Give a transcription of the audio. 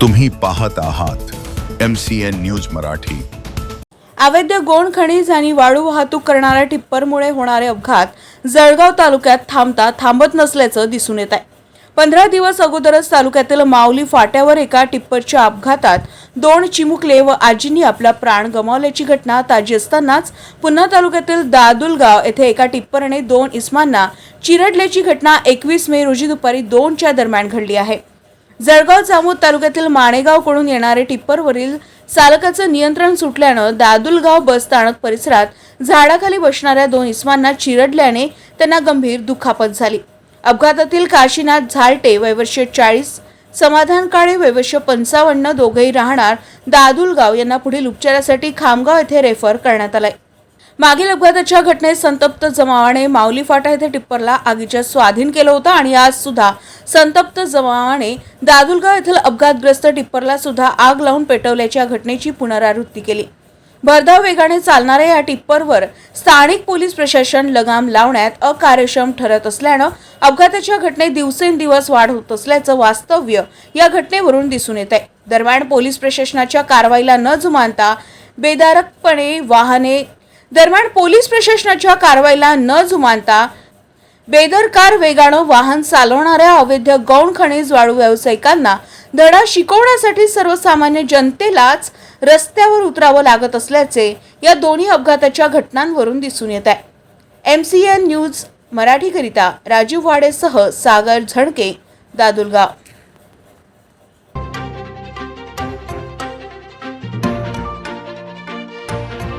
तुम्ही पाहत आहात M C N news Marathi. अवैध गोण खनिज आणि वाळू वाहतूक करणाऱ्या टिप्परमुळे होणारे अपघात जळगाव तालुक्यात थांबता थांबत नसल्याचं दिसून येत आहे. पंधरा दिवस अगोदरच तालुक्यातील माऊली फाट्यावर एका टिप्परच्या अपघातात दोन चिमुकले व आजींनी आपला प्राण गमावल्याची घटना ताजी असतानाच पुन्हा तालुक्यातील दादुलगाव येथे एका टिप्परने दोन इस्मांना चिरडल्याची घटना एकवीस मे रोजी दुपारी दोनच्या दरम्यान घडली आहे. जळगाव जामोद तालुक्यातील माणेगावकडून येणारे टिप्परवरील चालकाचं नियंत्रण सुटल्यानं दादुलगाव बस स्थानक परिसरात झाडाखाली बसणाऱ्या दोन इस्मांना चिरडल्याने त्यांना गंभीर दुखापत झाली. अपघातातील काशीनाथ झालटे वैवर्ष चाळीस समाधान काळे वैवर्ष पंचावन्न दोघेही राहणार दादुलगाव. यांना पुढील उपचारासाठी खामगाव येथे रेफर करण्यात आलाय. मागील अपघाताच्या घटनेत संतप्त जमावाने माऊली फाटा येथे टिप्परला आगीच्या स्वाधीन केलं होतं आणि आज सुद्धा संतप्त जमावाने दादुलगाव येथील अपघातग्रस्त टिप्परला सुद्धा आग लावून पेटवल्याच्या घटनेची पुनरावृत्ती केली. भरधाव वेगाने चालणाऱ्या या टिप्परवर स्थानिक पोलीस प्रशासन लगाम लावण्यात अकार्यक्षम ठरत असल्यानं अपघाताच्या घटनेत दिवसेंदिवस वाढ होत असल्याचं वास्तव्य या घटनेवरून दिसून येत आहे दरम्यान पोलीस प्रशासनाच्या कारवाईला न जुमानता बेदारकपणे वाहने दरम्यान पोलीस प्रशासनाच्या कारवाईला न जुमानता बेदरकार वेगानं वाहन चालवणाऱ्या अवैध गौण खनिज वाळू व्यावसायिकांना धडा शिकवण्यासाठी सर्वसामान्य जनतेलाच रस्त्यावर उतरावं लागत असल्याचे या दोन्ही अपघाताच्या घटनांवरून दिसून येत आहे. एम सी एन न्यूज मराठीकरिता राजीव वाडेसह सागर झडके दादुलगाव.